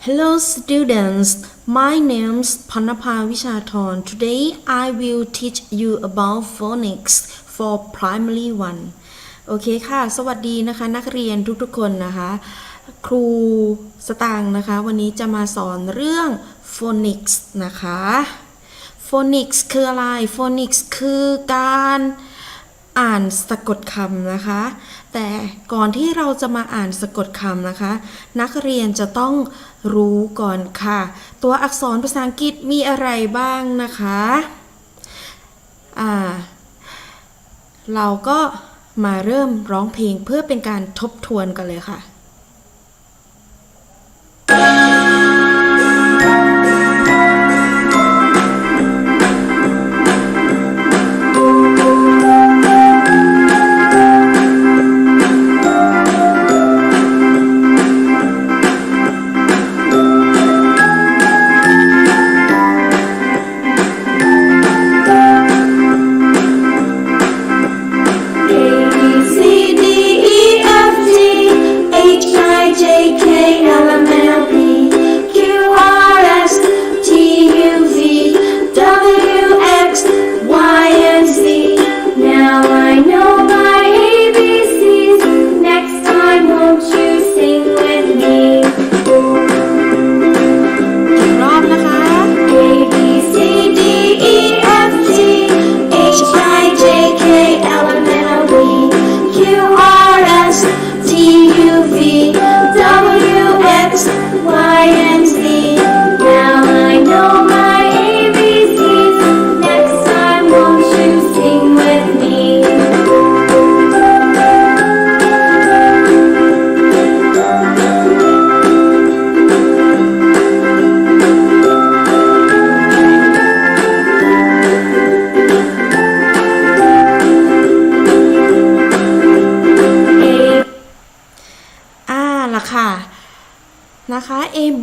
Hello students, my name's Panapa Vishathon. Today I will teach you about phonics for primary one. โอเคค่ะ สวัสดีนะคะ นักเรียนทุกๆคนนะคะ ครูสตางค์นะคะ วันนี้จะมาสอนเรื่อง phonics นะคะ phonics คืออะไร phonics คือการ อ่านสะกดคำนะคะ แต่ก่อนที่เราจะมาอ่านสะกดคำนะคะ นักเรียนจะต้องรู้ก่อนค่ะ ตัวอักษรภาษาอังกฤษมีอะไรบ้างนะคะอ่าเราก็มาเริ่มร้องเพลงเพื่อเป็นการทบทวนกันเลยค่ะ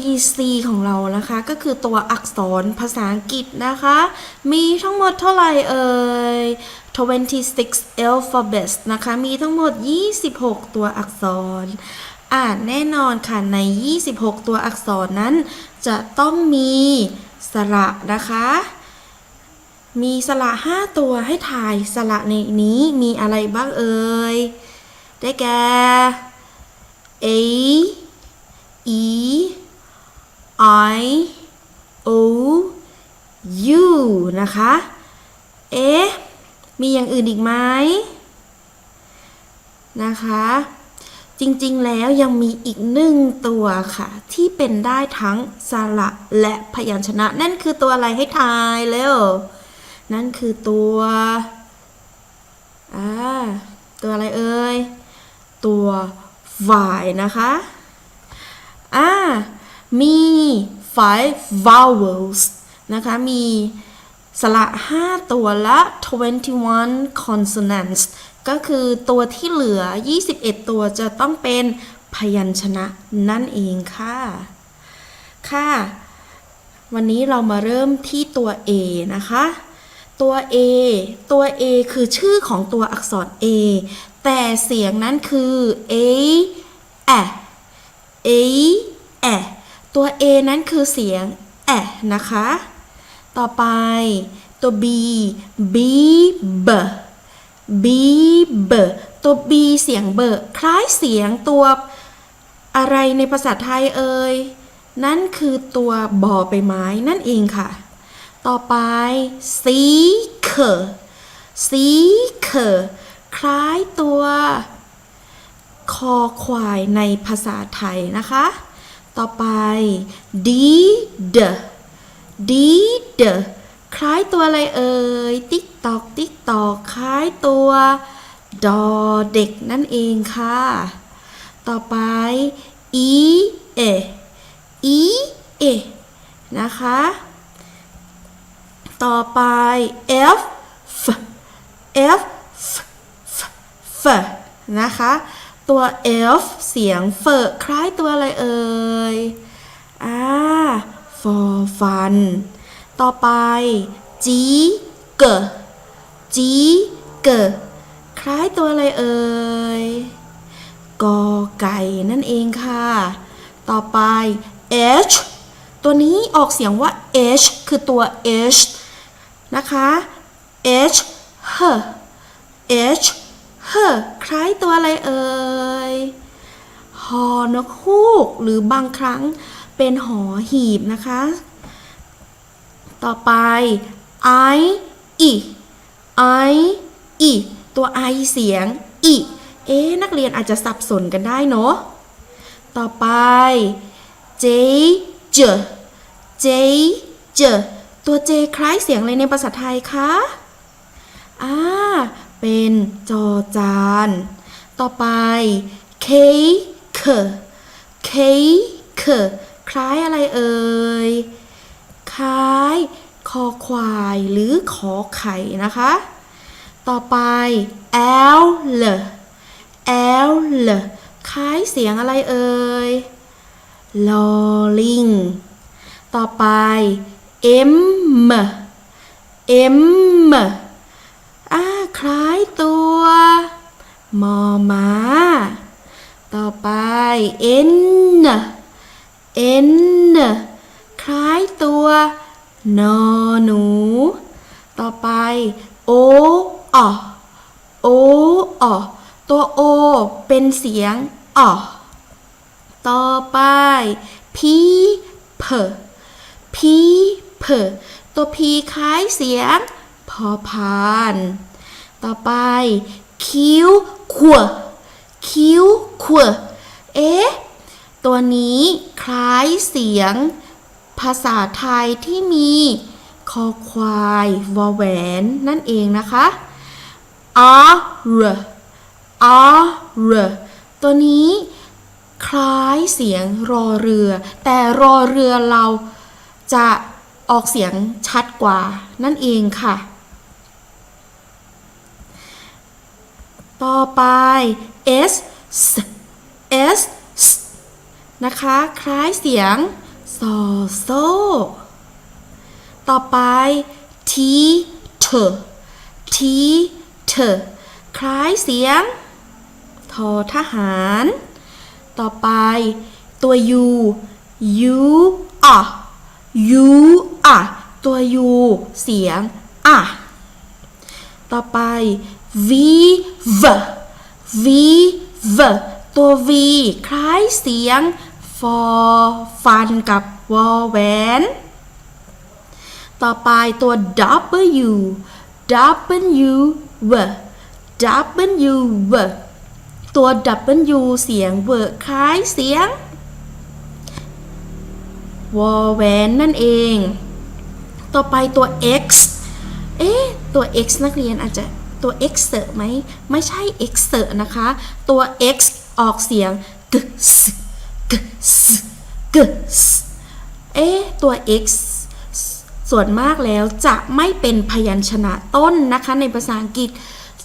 A B C ของเรานะคะ ก็คือตัวอักษรภาษาอังกฤษนะคะ มีทั้งหมดเท่าไหร่เอ่ย26 alphabets นะคะ มีทั้งหมด 26 ตัวอักษร อ่าแน่นอนค่ะ ใน 26 ตัวอักษรนั้น จะต้องมีสระนะคะ มีสระ 5 ตัวให้ถ่ายสระในนี้มีอะไรบ้างเอ่ย ได้แก่ A E I O U นะคะ เอ๊ะ มีอย่างอื่นอีกไหมนะคะ จริงๆแล้วยังมีอีกหนึ่งตัวค่ะ ที่เป็นได้ทั้งสระและพยัญชนะ นั่นคือตัวอะไรให้ทายเร็วนั่นคือตัวอ่าตัวอะไรเอ่ย ตัว y นะคะอ่า มี five vowels นะคะ มีสระ 5 ตัวและ 21 consonants ก็คือตัวที่เหลือ 21 ตัวจะต้องเป็นพยัญชนะนั่นเองค่ะ ค่ะ วันนี้เรามาเริ่มที่ตัว A นะคะ ตัว A ตัว A คือชื่อของตัวอักษร A แต่เสียงนั้นคือ A แอ A แอ ตัว A นั้นคือเสียงแอะนะคะ ต่อไปตัว B B B B B ตัว B เสียงเบอคล้ายเสียงตัวอะไรในภาษาไทยเอ่ย นั่นคือตัวบอใบไม้นั่นเองค่ะ ต่อไป C เคสีเคคล้ายตัว คอควายในภาษาไทยนะคะ ต่อไป D D D D คล้ายตัวอะไรเอ่ย ติ๊กตอก ติ๊กตอก คล้ายตัวดอเด็กนั่นเองค่ะ ต่อไป E A E A นะคะ ต่อไป F F F F F F นะคะ ตัว F เสียงเฟอคล้ายตัวอะไรเอ่ย อ่า for fun ต่อไป G G G G คล้ายตัวอะไรเอ่ย กอไก่นั่นเองค่ะ ต่อไป h ตัวนี้ออกเสียงว่า h คือตัว h นะคะ h h h h คล้ายตัวอะไรเอ่ยหอนกฮูกหรือบางครั้งเป็นหอหีบนะคะ ต่อไป i e i e ตัว i เสียง e เอ๊ะนักเรียนอาจจะสับสนกันได้เนาะต่อไป j j j j ตัว j คล้ายเสียงอะไรในภาษาไทยคะอ่า เป็นจอจาน ต่อไป k k k k คล้ายอะไรเอ่ย คล้ายคอควายหรือขอไข่นะคะ ต่อไป l l l l คล้ายเสียงอะไรเอ่ยลอลิงต่อไป m m อ่า คล้ายตัวมอมาต่อไป n n คล้ายตัวนอหนู ต่อไป o อโออตัว o เป็นเสียงอต่อไป p p p p ตัว p คล้ายเสียงพอพาน ต่อไป q ขว q ขวเอ๊ะ ตัวนี้คล้ายเสียง ภาษาไทยที่มีคอควายวอแหวน นั่นเองนะคะ r r r ตัวนี้คล้ายเสียงรอเรือ แต่รอเรือเราจะออกเสียงชัดกว่านั่นเองค่ะ ต่อไป s s s s นะคะ คล้ายเสียงซอโซ ต่อไป t t t t คล้ายเสียง ทอทหาร ต่อไป ตัว u u อะ u อะตัว u เสียงอะต่อไป v v v v ตัว v คล้ายเสียง ฟอฟันกับวอแหวน ต่อไปตัว w w w w w ตัว w เสียงเวอร์คล้ายเสียง วอแหวนนั่นเอง ต่อไปตัว x เอ๊ะ ตัว x นักเรียนอาจจะ ตัว x เสไหมไม่ใช่ x เสนะคะ ตัว x ออกเสียงกสกสกสเอ๊ตัว x ส่วนมากแล้วจะไม่เป็นพยัญชนะต้นนะคะ ในภาษาอังกฤษ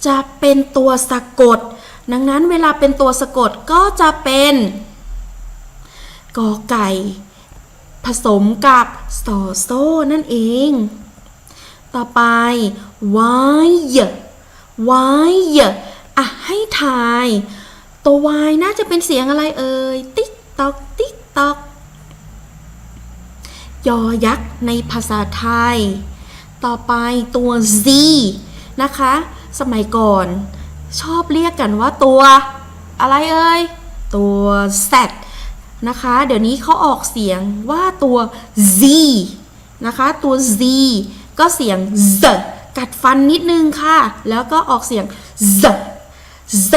จะเป็นตัวสะกด ดังนั้นเวลาเป็นตัวสะกดก็จะเป็นกอไก่ ผสมกับสอโซ่นั่นเอง ต่อไป y y อะให้ทาย ตัว y น่าจะเป็นเสียงอะไรเอ่ย ติ๊กตอก ติ๊กตอก ยอยักษ์ในภาษาไทย ต่อไปตัว z นะคะ สมัยก่อน ชอบเรียกกันว่าตัว อะไรเอ่ย ตัว z นะคะ เดี๋ยวนี้เขาออกเสียงว่าตัว z นะคะ ตัว z ก็เสียง z กัดฟันนิดนึงค่ะ แล้วก็ออกเสียง z z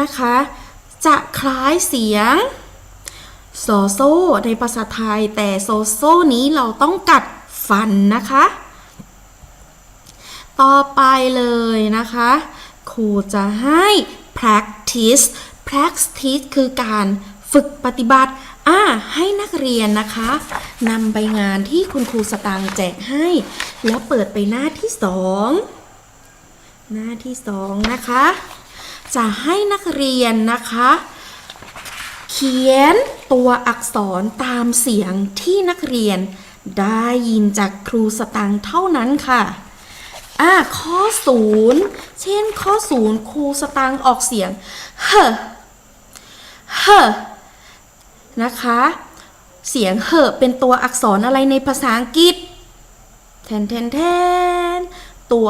นะคะ จะคล้ายเสียงโซโซในภาษาไทย แต่โซโซนี้เราต้องกัดฟันนะคะ ต่อไปเลยนะคะ ครูจะให้ practice practice คือการฝึกปฏิบัติ อ่าให้นักเรียนนะคะนำใบงานที่คุณครูสตางค์แจกให้ แล้วเปิดไปหน้าที่สองหน้าที่สองนะคะ จะให้นักเรียนนะคะ เขียนตัวอักษรตามเสียงที่นักเรียนได้ยินจากครูสตังค์เท่านั้นค่ะอ่าข้อศูนย์เช่นข้อศูนย์ครูสตังค์ออกเสียงเฮเฮ นะคะ เสียงเหอะเป็นตัวอักษรอะไรในภาษาอังกฤษแทนแทนแทนตัว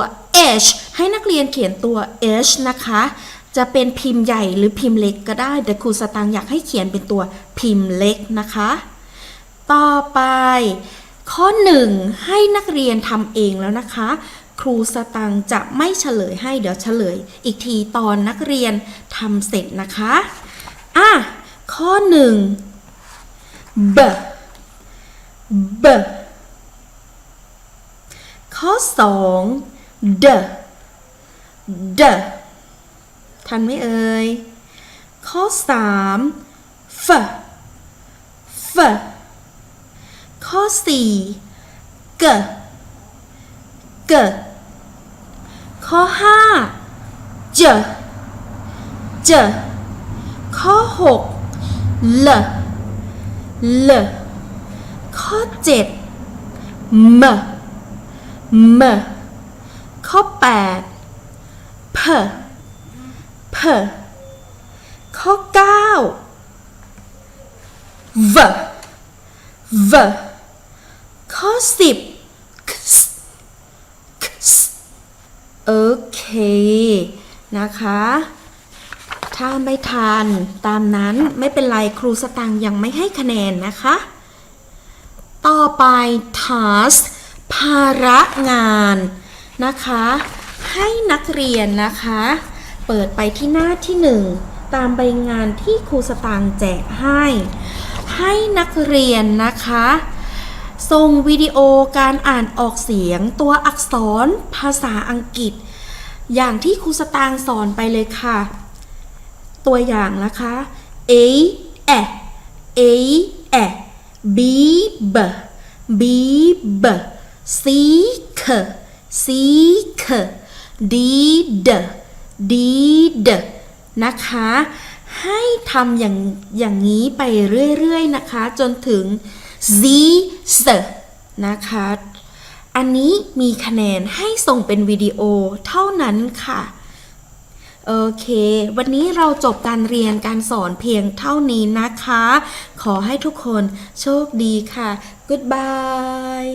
h ให้นักเรียนเขียนตัว h นะคะ จะเป็นพิมพ์ใหญ่หรือพิมพ์เล็กก็ได้ แต่ครูสตางค์อยากให้เขียนเป็นตัวพิมพ์เล็กนะคะ ต่อไป ข้อหนึ่งให้นักเรียนทำเองแล้วนะคะ ครูสตังจะไม่เฉลยให้เดี๋ยวเฉลย อีกทีตอนนักเรียนทำเสร็จนะคะ อะ ข้อหนึ่ง b b ข้อสอง d d ทันไหมเอ่ย ข้อสาม f f ข้อสี่ g g ข้อห้า j j ข้อหก l l ข้อเจ็ด m m ข้อแปด p p ข้อเก้า v v ข้อสิบ x x โอเค นะคะ ถ้าไม่ทันตามนั้นไม่เป็นไรครูสตังยังไม่ให้คะแนนนะคะ ต่อไป task ภาระงานนะคะ ให้นักเรียนนะคะ เปิดไปที่หน้าที่หนึ่งตามใบงานที่ครูสตางค์แจกให้ ให้นักเรียนนะคะส่งวิดีโอการอ่านออกเสียงตัวอักษรภาษาอังกฤษ อย่างที่ครูสตางค์สอนไปเลยค่ะ ตัวอย่างนะคะ A A A A B B B B C K C K D D D D นะคะ ให้ทำอย่างอย่างนี้ไปเรื่อยๆนะคะ จนถึง Z S นะคะ อันนี้มีคะแนนให้ส่งเป็นวิดีโอเท่านั้นค่ะ โอเค วันนี้เราจบการเรียนการสอนเพียงเท่านี้นะคะ ขอให้ทุกคนโชคดีค่ะ Goodbye